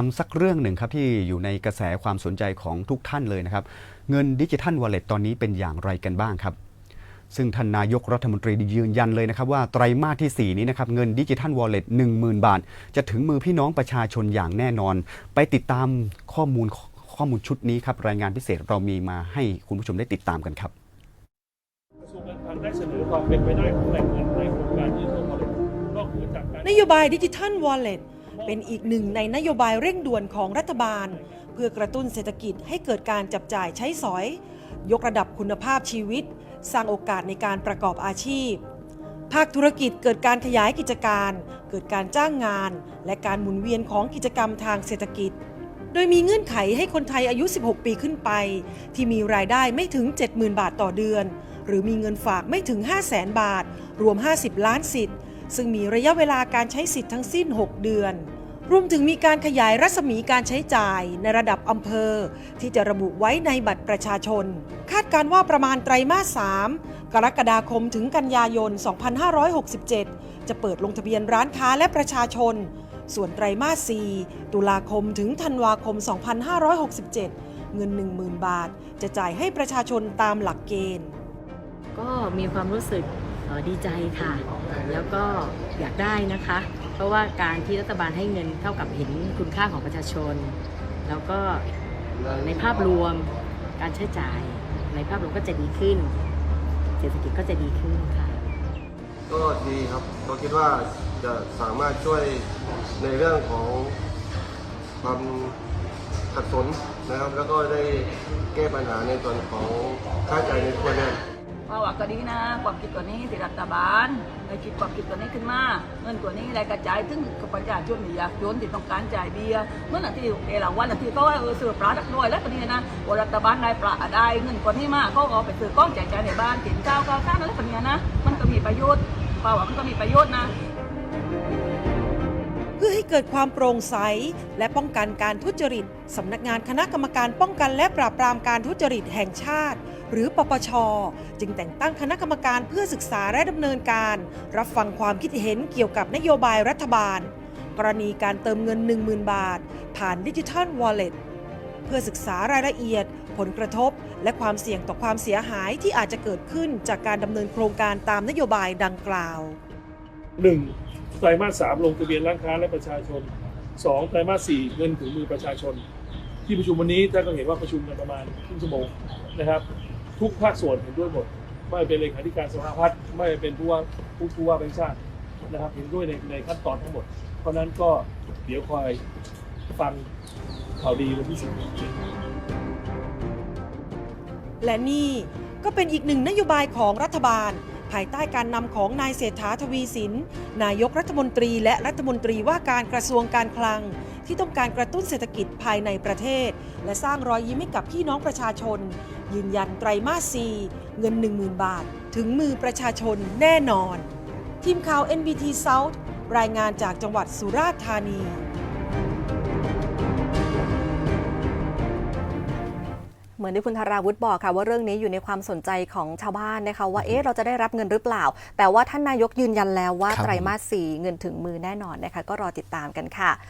ามสักเรื่องหนึ่งครับที่อยู่ในกระแสความสนใจของทุกท่านเลยนะครับ เงินดิจิทัลวอลเล็ตตอนนี้เป็นอย่างไรกันบ้างครับ ซึ่งท่านนายกรัฐมนตรียืนยันเลยนะครับว่าไตรมาสที่ 4 นี้นะครับเงินดิจิทัลวอลเล็ต10,000 บาท จะถึงมือพี่น้องประชาชนอย่างแน่นอน ไปติดตามข้อมูลข้อมูลชุดนี้ครับรายงานพิเศษเรามีมาให้คุณผู้ชมได้ติดตามกันครับกระทรวงการคลังได้เสนอความเป็นไปได้ของแหล่งเงินในโครงการดิจิทัลวอลเล็ตนอกเหนือจากการนโยบายดิจิทัลวอลเล็ต เป็นอีกหนึ่งในนโยบายเร่งด่วนของรัฐบาล เพื่อกระตุ้นเศรษฐกิจให้เกิดการจับจ่ายใช้สอย ยกระดับคุณภาพชีวิต สร้างโอกาสในการประกอบอาชีพ ภาคธุรกิจเกิดการขยายกิจการ เกิดการจ้างงาน และการหมุนเวียนของกิจกรรมทางเศรษฐกิจ โดยมีเงื่อนไขให้คนไทยอายุ 16 ปีขึ้นไป ที่มีรายได้ไม่ถึง 70,000 บาทต่อเดือน หรือมีเงินฝากไม่ถึง 500,000 บาท รวม 50 ล้านสิทธิ์ ซึ่งมีระยะเวลาการใช้สิทธิ์ทั้งสิ้น 6 เดือน รวมถึงมีการขยายรัศมีการใช้จ่ายในระดับอำเภอ ที่จะระบุไว้ในบัตรประชาชน คาดการว่าประมาณไตรมาส 3 กรกฎาคมถึงกันยายน 2567 จะเปิดลงทะเบียนร้านค้าและประชาชน ส่วนไตรมาส 4 ตุลาคมถึงธันวาคม 2567 เงิน 10,000 บาท จะจ่ายให้ประชาชนตามหลักเกณฑ์ ก็มีความรู้สึก ดีใจค่ะ แล้วก็อยากได้นะคะ เพราะว่าการที่รัฐบาลให้เงินเท่ากับเห็นคุณค่าของประชาชน แล้วก็ในภาพรวมการใช้จ่าย ในภาพรวมก็จะดีขึ้น เศรษฐกิจก็จะดีขึ้นค่ะ ก็ดีครับก็คิดว่าจะสามารถช่วยในเรื่องของความขัดสนนะครับ แล้วก็ได้แก้ปัญหาในส่วนของค่าใช้จ่ายในครัวเรือน เพราว่าก็ดีนะ ความคิดตัวนี้ที่รัฐบาลได้คิดความคิดตัวนี้ขึ้นมาเงินตัวนี้รายกระจายถึงกับประชาชนที่อยากจนที่ต้องการจ่ายเบียร์เมื่อนาทีเอราวันนาทีเขาว่าเออซื้อปลาดักน้อยแล้วก็นี่นะว่ารัฐบาลได้ปลาได้เงินกว่านี้มาเขาก็เอาไปซื้อก้อนแจกจ่ายในบ้านกินข้าวข้าวข้าวอะไรแบบนี้นะ มันก็มีประโยชน์เพราว่ามันก็มีประโยชน์นะเพื่อให้เกิดความโปร่งใส และป้องกันการทุจริต สำนักงานคณะกรรมการป้องกันและปราบปรามการทุจริตแห่งชาติ หรือปปช จึงแต่งตั้งคณะกรรมการเพื่อศึกษาและดำเนินการ รับฟังความคิดเห็นเกี่ยวกับนโยบายรัฐบาล กรณีการเติมเงิน 10,000 บาท ผ่านดิจิทัลวอลเล็ตเพื่อศึกษารายละเอียด ผลกระทบ และความเสี่ยงต่อความเสียหายที่อาจจะเกิดขึ้นจากการดำเนินโครงการตามนโยบายดังกล่าวหนึ่งไตรมาสสามลงทะเบียนร้านค้าและประชาชนสองไตรมาสสี่เงินถึงมือประชาชน ที่ประชุมวันนี้ท่านก็เห็นว่าประชุมกันประมาณครึ่งชั่วโมงนะครับ ทุกภาคส่วนเห็นด้วยหมด ไม่เป็นเลขาธิการสภาพัฒน์ไม่เป็นผู้ว่าผู้ผู้ว่าแบงค์ชาตินะครับเห็นด้วยในในขั้นตอนทั้งหมด เพราะฉะนั้นก็เดี๋ยวคอยฟังข่าวดีวันที่สิบและนี่ก็เป็นอีกหนึ่งนโยบายของรัฐบาล ภายใต้การนำของนายเศรษฐาทวีสิน นายกรัฐมนตรีและรัฐมนตรีว่าการกระทรวงการคลัง ที่ต้องการกระตุ้นเศรษฐกิจภายในประเทศ และสร้างรอยยิ้มให้กับพี่น้องประชาชน ยืนยันไตรมาส 4 เงิน 10,000 บาท ถึงมือประชาชนแน่นอน ทีมข่าว NBT South รายงานจากจังหวัดสุราษฎร์ธานีเหมือนที่คุณธาราวุฒิบอกค่ะว่าเรื่องนี้อยู่ในความสนใจของชาวบ้านนะคะว่าเอ๊ะเราจะได้รับเงินหรือเปล่า แต่ว่าท่านนายกยืนยันแล้วว่าครับไตรมาสสี่เงินถึงมือแน่นอนนะคะก็รอติดตามกันค่ะ